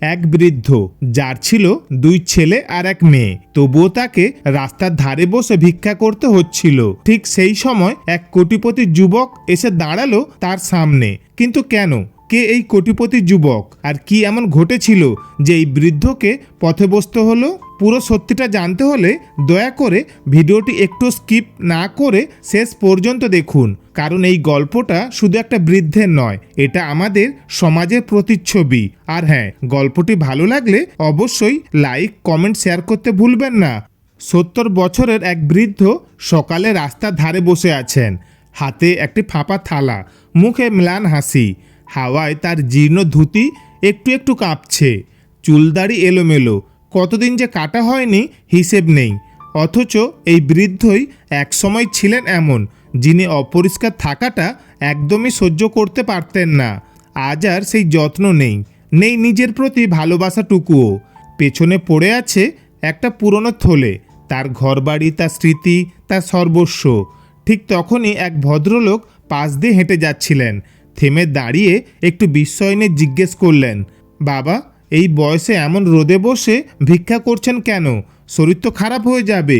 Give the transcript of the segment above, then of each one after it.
এক বৃদ্ধ, যার ছিল দুই ছেলে আর এক মেয়ে। তবুও তাকে রাস্তার ধারে বসে ভিক্ষা করতে হচ্ছিল। ঠিক সেই সময় এক কোটিপতি যুবক এসে দাঁড়াল তার সামনে। কিন্তু কেন? কে এই কোটিপতি যুবক? আর কি এমন ঘটেছিল যে এই বৃদ্ধকে পথে বসতে হলো? পুরো সত্যিটা জানতে হলে দয়া করে ভিডিওটি একটু স্কিপ না করে শেষ পর্যন্ত দেখুন। কারণ এই গল্পটা শুধু একটা বৃদ্ধের নয়, এটা আমাদের সমাজের প্রতিচ্ছবি। আর হ্যাঁ গল্পটি ভালো লাগলে অবশ্যই লাইক, কমেন্ট, শেয়ার করতে ভুলবেন না। সত্তর বছরের এক বৃদ্ধ সকালে রাস্তার ধারে বসে আছেন। হাতে একটি ফাঁপা থালা, মুখে ম্লান হাসি। হাওয়ায় তার জীর্ণ ধুতি একটু একটু কাঁপছে। চুলদাড়ি এলোমেলো। কতদিন যে কাটা হয়নি, হিসেব নেই। অথচ এই বৃদ্ধই একসময় ছিলেন এমন, যিনি অপরিষ্কার থাকাটা একদমই সহ্য করতে পারতেন না। আজ আর সেই যত্ন নেই নেই নিজের প্রতি ভালোবাসাটুকুও। পেছনে পড়ে আছে একটা পুরনো থলে, তার ঘরবাড়ি, তার স্মৃতি, তার সর্বস্ব। ঠিক তখনই এক ভদ্রলোক পাশ দিয়ে হেঁটে যাচ্ছিলেন। থেমে দাঁড়িয়ে একটু বিস্ময় নিয়ে জিজ্ঞেস করলেন, বাবা, এই বয়সে এমন রোদে বসে ভিক্ষা করছেন কেন? শরীর তো খারাপ হয়ে যাবে।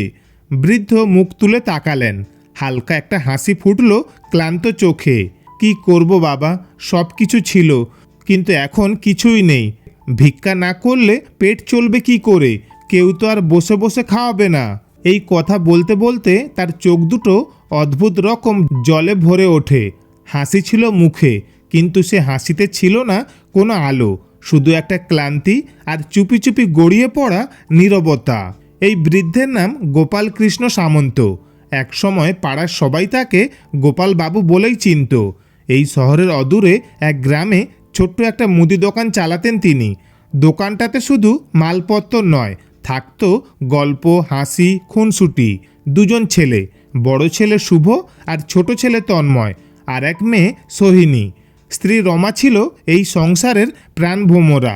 বৃদ্ধ মুখ তুলে তাকালেন। হালকা একটা হাসি ফুটলো ক্লান্ত চোখে। কি করব বাবা? সব কিছু ছিল, কিন্তু এখন কিছুই নেই। ভিক্ষা না করলে পেট চলবে কি করে? কেউ তো আর বসে বসে খাওয়াবে না। এই কথা বলতে বলতে তার চোখ দুটো অদ্ভুত রকম জলে ভরে ওঠে। হাসি ছিল মুখে, কিন্তু সে হাসিতে ছিল না কোনো আলো, শুধু একটা ক্লান্তি আর চুপি চুপি গড়িয়ে পড়া নীরবতা। এই বৃদ্ধের নাম গোপাল কৃষ্ণ সামন্ত। একসময় পাড়ার সবাই তাকে গোপাল বাবু বলেই চিনত। এই শহরের অদূরে এক গ্রামে ছোট্ট একটা মুদি দোকান চালাতেন তিনি। দোকানটাতে শুধু মালপত্র নয়, থাকত গল্প, হাসি, খুনসুটি, দুজন ছেলে, বড় ছেলে শুভ আর ছোট ছেলে তন্ময়। আর এক মেয়ে সোহিনী। স্ত্রী রমা ছিল এই সংসারের প্রাণভোমরা।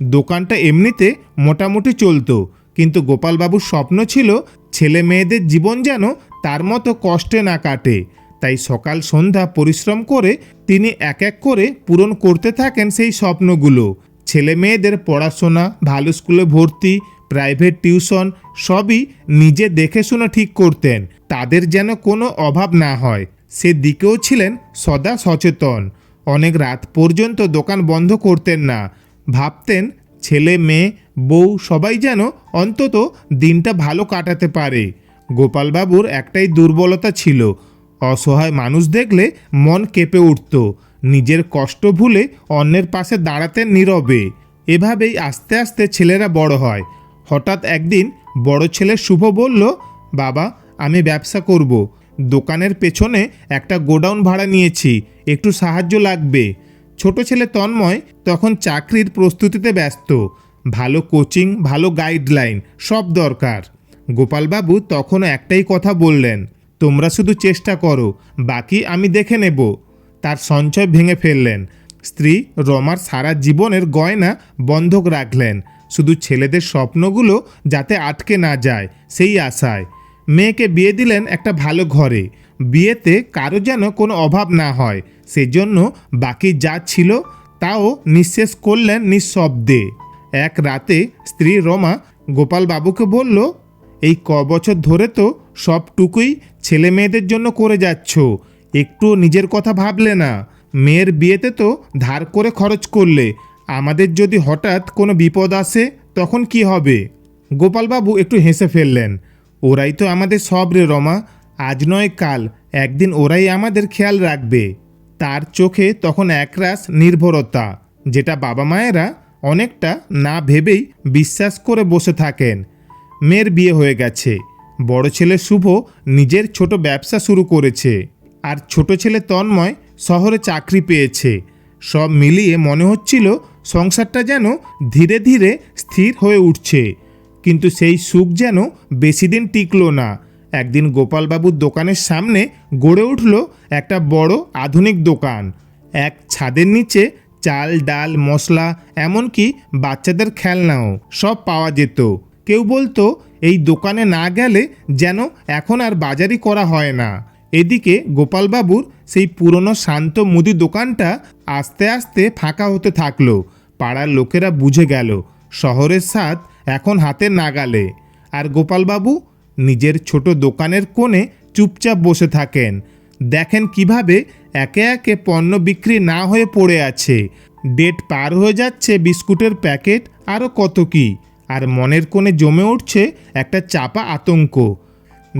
দোকানটা এমনিতে মোটামুটি চলতো, কিন্তু গোপালবাবুর স্বপ্ন ছিল ছেলে মেয়েদের জীবন যেন তার মতো কষ্টে না কাটে। তাই সকাল সন্ধ্যা পরিশ্রম করে তিনি এক এক করে পূরণ করতে থাকেন সেই স্বপ্নগুলো। ছেলে মেয়েদের পড়াশোনা, ভালো স্কুলে ভর্তি, প্রাইভেট টিউশন সবই নিজে দেখে শুনে ঠিক করতেন। তাদের যেন কোনো অভাব না হয়। সেদিকেও ছিলেন সদা সচেতন। অনেক রাত পর্যন্ত দোকান বন্ধ করতেন না। ভাবতেন, ছেলে, মেয়ে, বউ সবাই যেন অন্তত দিনটা ভালো কাটাতে পারে। গোপালবাবুর একটাই দুর্বলতা ছিল, অসহায় মানুষ দেখলে মন কেঁপে উঠত। নিজের কষ্ট ভুলে অন্যের পাশে দাঁড়াতেন নীরবে। এভাবেই আস্তে আস্তে ছেলেরা বড় হয়। হঠাৎ একদিন বড় ছেলে শুভ বলল, বাবা, আমি ব্যবসা করব। দোকানের পেছনে একটা গোডাউন ভাড়া নিয়েছি, একটু সাহায্য লাগবে। ছোট ছেলে তন্ময় তখন চাকরির প্রস্তুতিতে ব্যস্ত। ভালো কোচিং, ভালো গাইডলাইন, সব দরকার। গোপালবাবু তখন একটাই কথা বললেন, তোমরা শুধু চেষ্টা করো, বাকি আমি দেখে নেব। তার সঞ্চয় ভেঙে ফেললেন। স্ত্রী রমার সারা জীবনের গয়না বন্ধক রাখলেন। শুধু ছেলেদের স্বপ্নগুলো যাতে আটকে না যায়, সেই আশায়। মেয়েকে বিয়ে দিলেন একটা ভালো ঘরে। বিয়েতে কারও যেন কোনো অভাব না হয়। সেজন্য বাকি যা ছিল তাও নিঃশেষ করলেন নিঃশব্দে। এক রাতে স্ত্রী রমা গোপালবাবুকে বলল, এই ক বছর ধরে তো সবটুকুই ছেলে মেয়েদের জন্য করে যাচ্ছ। একটু নিজের কথা ভাবলে না। মেয়ের বিয়েতে তো ধার করে খরচ করলে। আমাদের যদি হঠাৎ কোনো বিপদ আসে তখন কি হবে? গোপালবাবু একটু হেসে ফেললেন। ওরাই তো আমাদের সব রে রমা। আজ নয় কাল, একদিন ওরাই আমাদের খেয়াল রাখবে। তার চোখে তখন একরাশ নির্ভরতা, যেটা বাবা মায়েরা অনেকটা না ভেবেই বিশ্বাস করে বসে থাকেন। মেয়ের বিয়ে হয়ে গেছে, বড় ছেলে শুভ নিজের ছোট ব্যবসা শুরু করেছে, আর ছোট ছেলে তন্ময় শহরে চাকরি পেয়েছে। সব মিলিয়ে মনে হচ্ছিল সংসারটা যেন ধীরে ধীরে স্থির হয়ে উঠছে। কিন্তু সেই সুখ যেন বেশি দিন টিকলো না। একদিন গোপালবাবুর দোকানের সামনে গড়ে উঠল একটা বড় আধুনিক দোকান। এক ছাদের নিচে চাল, ডাল, মশলা, এমনকি বাচ্চাদের খেলনাও সব পাওয়া যেত। কেউ বলতো, এই দোকানে না গেলে যেন এখন আর বাজারই করা হয় না। এদিকে গোপালবাবুর সেই পুরনো শান্ত মুদি দোকানটা আস্তে আস্তে ফাঁকা হতে থাকল। পাড়ার লোকেরা বুঝে গেল, শহরের স্বাদ এখন হাতের নাগালে। আর গোপালবাবু নিজের ছোট দোকানের কোণে চুপচাপ বসে থাকেন। দেখেন কীভাবে একে একে পণ্য বিক্রি না হয়ে পড়ে আছে। ডেট পার হয়ে যাচ্ছে বিস্কুটের প্যাকেট আরও কত কি? আর মনের কোণে জমে উঠছে একটা চাপা আতঙ্ক।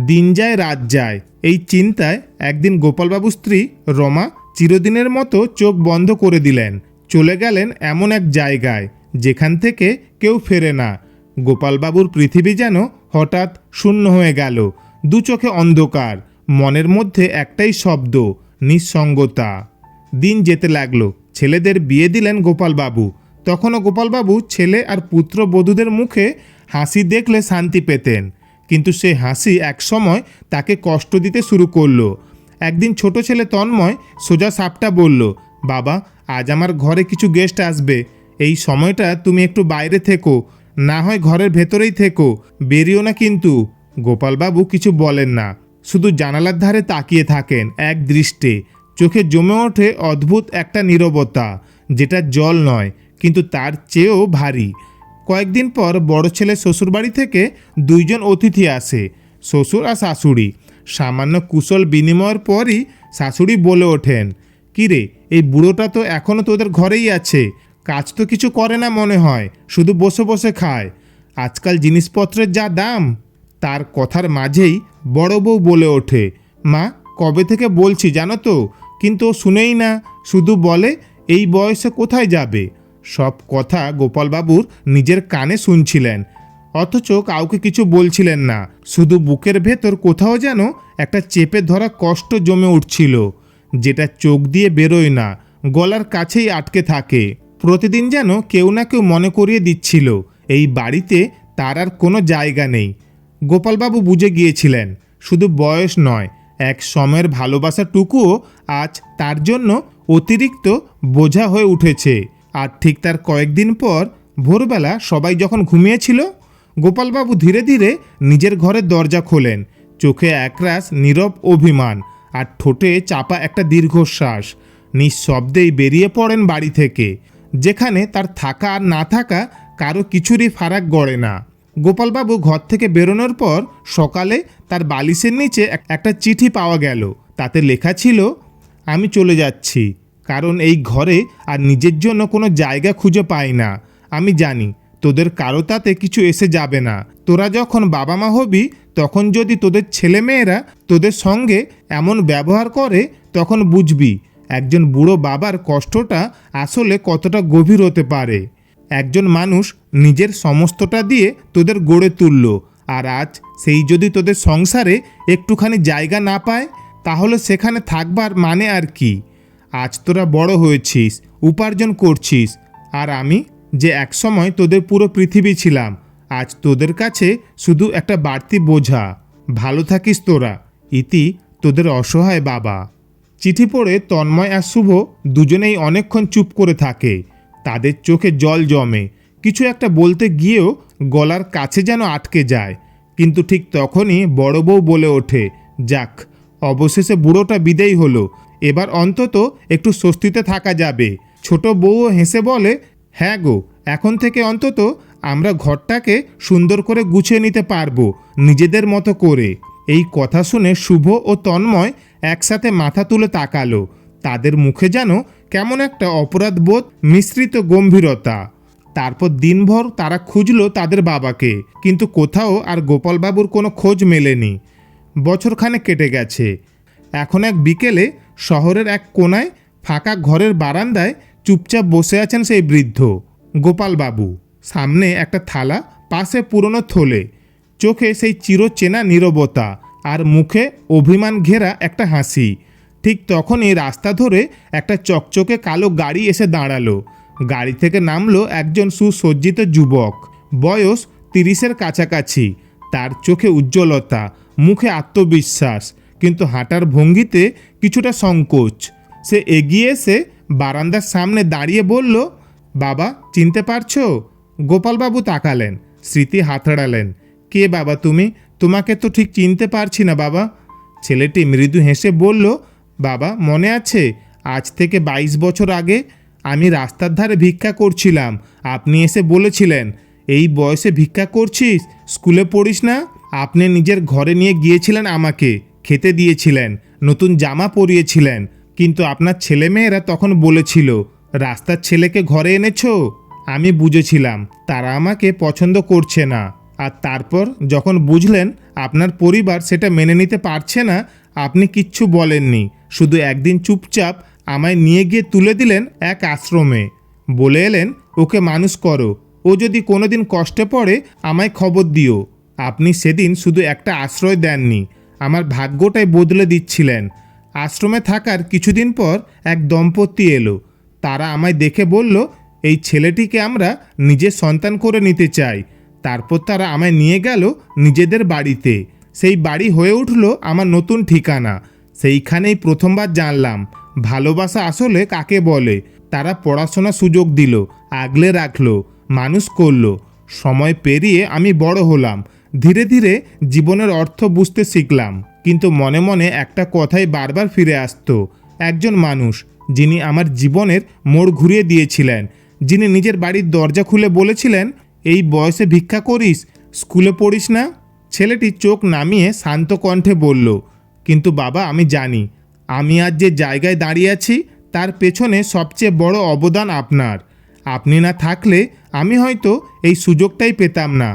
দিন যায়, রাত যায়। এই চিন্তায় একদিন গোপালবাবুর স্ত্রী রমা চিরদিনের মতো চোখ বন্ধ করে দিলেন। চলে গেলেন এমন এক জায়গায়, যেখান থেকে কেউ ফেরে না। গোপালবাবুর পৃথিবী যেন হঠাৎ শূন্য হয়ে গেল। দু চোখে অন্ধকার, মনের মধ্যে একটাই শব্দ, নিঃসঙ্গতা। দিন যেতে লাগল, ছেলেদের বিয়ে দিলেন গোপালবাবু। তখনও গোপালবাবু ছেলে আর পুত্র বধূদের মুখে হাসি দেখলে শান্তি পেতেন। কিন্তু সে হাসি একসময় তাকে কষ্ট দিতে শুরু করল। একদিন ছোট ছেলে তন্ময় সোজা সাপটা বলল, বাবা, আজ আমার ঘরে কিছু গেস্ট আসবে। এই সময়টা তুমি একটু বাইরে থেকো। না হয় ঘরের ভেতরেই থেকো, বেরিও না কিন্তু। গোপালবাবু কিছু বলেন না, শুধু জানালার ধারে তাকিয়ে থাকেন এক দৃষ্টে। চোখে জমে ওঠে অদ্ভুত একটা নীরবতা, যেটা জল নয়, কিন্তু তার চেয়েও ভারী। কয়েকদিন পর বড় ছেলে শ্বশুরবাড়ি থেকে দুইজন অতিথি আসে, শ্বশুর আর শাশুড়ি। সামান্য কুশল বিনিময়ের পরই শাশুড়ি বলে ওঠেন, কিরে, এই বুড়োটা তো এখনও তোদের ঘরেই আছে কাজ তো কিছু করে না মনে হয়, শুধু বসে বসে খায়। আজকাল জিনিসপত্রের যা দাম, তার কথার মাঝেই বড় বউ বলে ওঠে। মা, কবে থেকে বলছি জানো তো? কিন্তু ও শুনেই না, শুধু বলে, এই বয়সে কোথায় যাবে? সব কথা গোপালবাবুর নিজের কানে শুনছিলেন। অথচ কাউকে কিছু বলছিলেন না, শুধু বুকের ভেতর কোথাও যেন একটা চেপে ধরা কষ্ট জমে উঠছিল, যেটা চোখ দিয়ে বেরোয় না, গলার কাছেই আটকে থাকে। প্রতিদিন যেন কেউ না কেউ মনে করিয়ে দিচ্ছিল, এই বাড়িতে তার আর কোনো জায়গা নেই। গোপালবাবু বুঝে গিয়েছিলেন, শুধু বয়স নয়, এক সময়ের ভালোবাসাটুকুও আজ তার জন্য অতিরিক্ত বোঝা হয়ে উঠেছে। আর ঠিক তার কয়েকদিন পর ভোরবেলা সবাই যখন ঘুমিয়েছিল, গোপালবাবু ধীরে ধীরে নিজের ঘরের দরজা খোলেন। চোখে একরাশ নীরব অভিমান আর ঠোঁটে চাপা একটা দীর্ঘশ্বাস। নিঃশব্দেই বেরিয়ে পড়েন বাড়ি থেকে। যেখানে তার থাকা আর না থাকা কারও কিছুরই ফারাক গড়ে না। গোপালবাবু ঘর থেকে বেরোনোর পর সকালে তার বালিশের নিচে একটা চিঠি পাওয়া গেল। তাতে লেখা ছিল, আমি চলে যাচ্ছি, কারণ এই ঘরে আর নিজের জন্য কোনো জায়গা খুঁজে পাই না। আমি জানি, তোদের কারও তাতে কিছু এসে যাবে না। তোরা যখন বাবা মা হবি, তখন যদি তোদের ছেলেমেয়েরা তোদের সঙ্গে এমন ব্যবহার করে, তখন বুঝবি একজন বুড়ো বাবার কষ্টটা আসলে কতটা গভীর হতে পারে? একজন মানুষ নিজের সমস্তটা দিয়ে তোদের গড়ে তুলল, আর আজ সেই যদি তোদের সংসারে একটুখানি জায়গা না পায়, তাহলে সেখানে থাকবার মানে আর কি? আজ তোরা বড় হয়েছিস, উপার্জন করছিস, আর আমি যে একসময় তোদের পুরো পৃথিবী ছিলাম, আজ তোদের কাছে শুধু একটা বাড়তি বোঝা। ভালো থাকিস তোরা, ইতি তোদের অসহায় বাবা। চিঠি পড়ে তন্ময় আর শুভ দুজনেই অনেকক্ষণ চুপ করে থাকে। তাদের চোখে জল জমে। কিছু একটা বলতে গিয়েও গলার কাছে যেন আটকে যায়। কিন্তু ঠিক তখনই বড় বউ বলে ওঠে, যাক, অবশেষে বুড়োটা বিদেয় হলো। এবার অন্তত একটু স্বস্তিতে থাকা যাবে। ছোট বউও হেসে বলে হ্যাঁ গো, এখন থেকে অন্তত আমরা ঘরটাকে সুন্দর করে গুছিয়ে নিতে পারব, নিজেদের মতো করে। এই কথা শুনে শুভ ও তন্ময় একসাথে মাথা তুলে তাকালো। তাদের মুখে যেন কেমন একটা অপরাধবোধ, মিশ্রিত গম্ভীরতা। তারপর দিনভর তারা খুঁজলো তাদের বাবাকে, কিন্তু কোথাও আর গোপালবাবুর কোনো খোঁজ মেলেনি। বছরখানে কেটে গেছে। এখন এক বিকেলে শহরের এক কোনায় ফাঁকা ঘরের বারান্দায় চুপচাপ বসে আছেন সেই বৃদ্ধ, গোপালবাবু। সামনে একটা থালা, পাশে পুরনো থলে। চোখে সেই চিরচেনা নীরবতা আর মুখে অভিমান ঘেরা একটা হাসি। ঠিক তখনই রাস্তা ধরে একটা চকচকে কালো গাড়ি এসে দাঁড়াল। গাড়ি থেকে নামলো একজন সুসজ্জিত যুবক। বয়স তিরিশের কাছাকাছি। তার চোখে উজ্জ্বলতা, মুখে আত্মবিশ্বাস, কিন্তু হাঁটার ভঙ্গিতে কিছুটা সংকোচ। সে এগিয়ে এসে বারান্দার সামনে দাঁড়িয়ে বলল, বাবা, চিনতে পারছ? গোপালবাবু তাকালেন, স্মৃতি হাতড়ালেন। কে বাবা তুমি? তোমাকে তো ঠিক চিনতে পারছি না বাবা। ছেলেটি মৃদু হেসে বলল, বাবা, মনে আছে? আজ থেকে বাইশ বছর আগে আমি রাস্তার ধারে ভিক্ষা করছিলাম। আপনি এসে বলেছিলেন, এই বয়সে ভিক্ষা করছিস? স্কুলে পড়িস না? আপনি নিজের ঘরে নিয়ে গিয়েছিলেন আমাকে, খেতে দিয়েছিলেন, নতুন জামা পরিয়েছিলেন। কিন্তু আপনার ছেলেমেয়েরা তখন বলেছিল, রাস্তার ছেলেকে ঘরে এনেছো? আমি বুঝেছিলাম, তারা আমাকে পছন্দ করছে না। আর তারপর যখন বুঝলেন আপনার পরিবার সেটা মেনে নিতে পারছে না, আপনি কিচ্ছু বলেননি। শুধু একদিন চুপচাপ আমায় নিয়ে গিয়ে তুলে দিলেন এক আশ্রমে। বলে এলেন, ওকে মানুষ করো। ও যদি কোনোদিন কষ্টে পড়ে, আমায় খবর দিও। আপনি সেদিন শুধু একটা আশ্রয় দেননি। আমার ভাগ্যটাই বদলে দিচ্ছিলেন। আশ্রমে থাকার কিছুদিন পর এক দম্পতি এলো। তারা আমায় দেখে বলল, এই ছেলেটিকে আমরা নিজের সন্তান করে নিতে চাই। তারপর তারা আমায় নিয়ে গেল নিজেদের বাড়িতে। সেই বাড়ি হয়ে উঠল আমার নতুন ঠিকানা। সেইখানেই প্রথমবার জানলাম, ভালোবাসা আসলে কাকে বলে। তারা পড়াশোনার সুযোগ দিল, আগলে রাখল, মানুষ করল। সময় পেরিয়ে আমি বড় হলাম, ধীরে ধীরে জীবনের অর্থ বুঝতে শিখলাম। কিন্তু মনে মনে একটা কথাই বারবার ফিরে আসতো, একজন মানুষ, যিনি আমার জীবনের মোড় ঘুরিয়ে দিয়েছিলেন, যিনি নিজের বাড়ির দরজা খুলে বলেছিলেন এই বয়সে ভিক্ষা করিস? স্কুলে পড়িস না? ছেলেটি চোখ নামিয়ে শান্ত কণ্ঠে বলল, কিন্তু বাবা, আমি জানি। আমি আজ যে জায়গায় দাঁড়িয়ে আছি, তার পেছনে সবচেয়ে বড় অবদান আপনার। আপনি না থাকলে আমি হয়তো এই সুযোগটাই পেতাম না।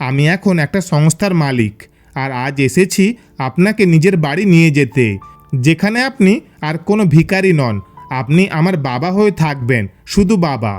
আমি এখন একটা সংস্থার মালিক, আর আজ এসেছি আপনাকে নিজের বাড়ি নিয়ে যেতে। যেখানে আপনি আর কোনো ভিখারি নন। আপনি আমার বাবা হয়ে থাকবেন, শুধু বাবা।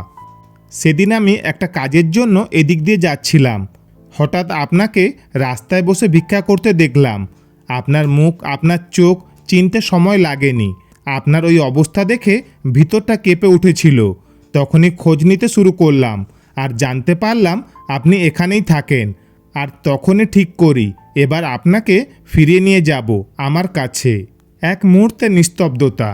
সেদিন আমি একটা কাজের জন্য এদিক দিয়ে যাচ্ছিলাম। হঠাৎ আপনাকে রাস্তায় বসে ভিক্ষা করতে দেখলাম। আপনার মুখ, আপনার চোখ চিনতে সময় লাগেনি। আপনার ওই অবস্থা দেখে ভিতরটা কেঁপে উঠেছিল। তখনই খোঁজ নিতে শুরু করলাম আর জানতে পারলাম আপনি এখানেই থাকেন। আর তখনই ঠিক করি, এবার আপনাকে ফিরিয়ে নিয়ে যাব আমার কাছে। এক মুহূর্তে নিস্তব্ধতা।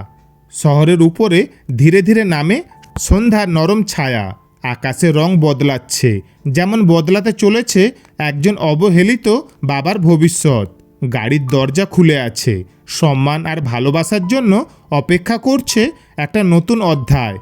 শহরের উপরে ধীরে ধীরে নামে সন্ধ্যার নরম ছায়া। আকাশে রং বদলাচ্ছে। যেমন বদলাতে চলেছে একজন অবহেলিত বাবার ভবিষ্যৎ। গাড়ির দরজা খুলে আছে। সম্মান আর ভালোবাসার জন্য অপেক্ষা করছে একটা নতুন অধ্যায়।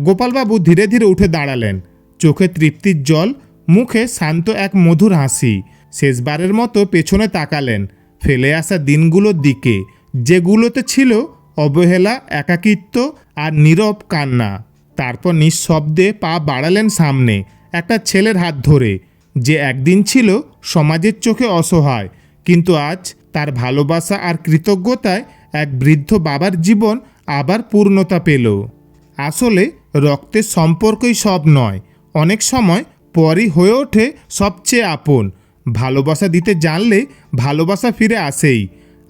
গোপালবাবু ধীরে ধীরে উঠে দাঁড়ালেন। চোখে তৃপ্তির জল, মুখে শান্ত এক মধুর হাসি। শেষবারের মতো পেছনে তাকালেন। ফেলে আসা দিনগুলোর দিকে, যেগুলোতে ছিল অবহেলা, একাকিত্ব আর নীরব কান্না। তারপর নিঃশব্দে পা বাড়ালেন সামনে, একটা ছেলের হাত ধরে। যে একদিন ছিল সমাজের চোখে অসহায়, কিন্তু আজ তার ভালোবাসা আর কৃতজ্ঞতায় এক বৃদ্ধ বাবার জীবন আবার পূর্ণতা পেল। আসলে রক্তের সম্পর্কই সব নয়, অনেক সময় পরই হয়ে ওঠে সবচেয়ে আপন। ভালোবাসা দিতে জানলে ভালোবাসা ফিরে আসেই।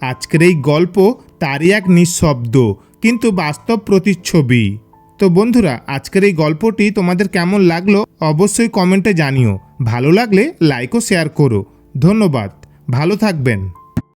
আজকের এই গল্প তারই এক নিঃশব্দ, কিন্তু বাস্তব প্রতিচ্ছবি। তো বন্ধুরা, আজকের এই গল্পটি তোমাদের কেমন লাগল অবশ্যই কমেন্টে জানিও। ভালো লাগলে লাইক ও শেয়ার করো। ধন্যবাদ। ভালো থাকবেন।